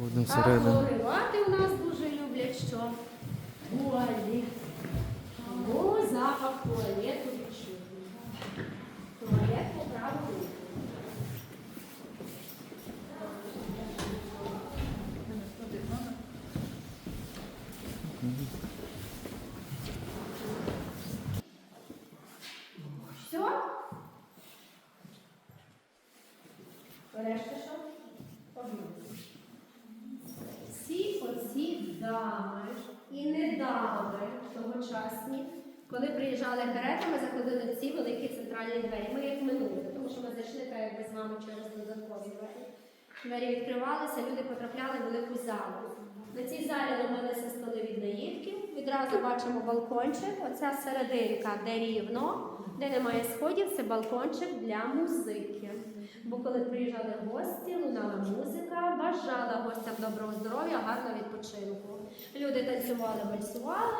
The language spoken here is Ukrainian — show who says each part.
Speaker 1: Заходимо
Speaker 2: А
Speaker 1: всередину.
Speaker 2: погрівати у нас дуже люблять що? Туалет. Тому запах туалету. Туалет по праву. Все? Решта що? Дами і недави тогочасні, коли приїжджали каретами, заходили в ці великі центральні двері. Ми їх минули, тому що ми зайшли так якби з вами через додаткові двері. Двері відкривалися, люди потрапляли в велику залу. На цій залі робилися столи від наїдків. Відразу бачимо балкончик. Оця серединка, де рівно, де немає сходів, це балкончик для музики. Бо коли приїжджали гості, бажала гостям доброго здоров'я, гарного відпочинку. Люди танцювали, вальсували,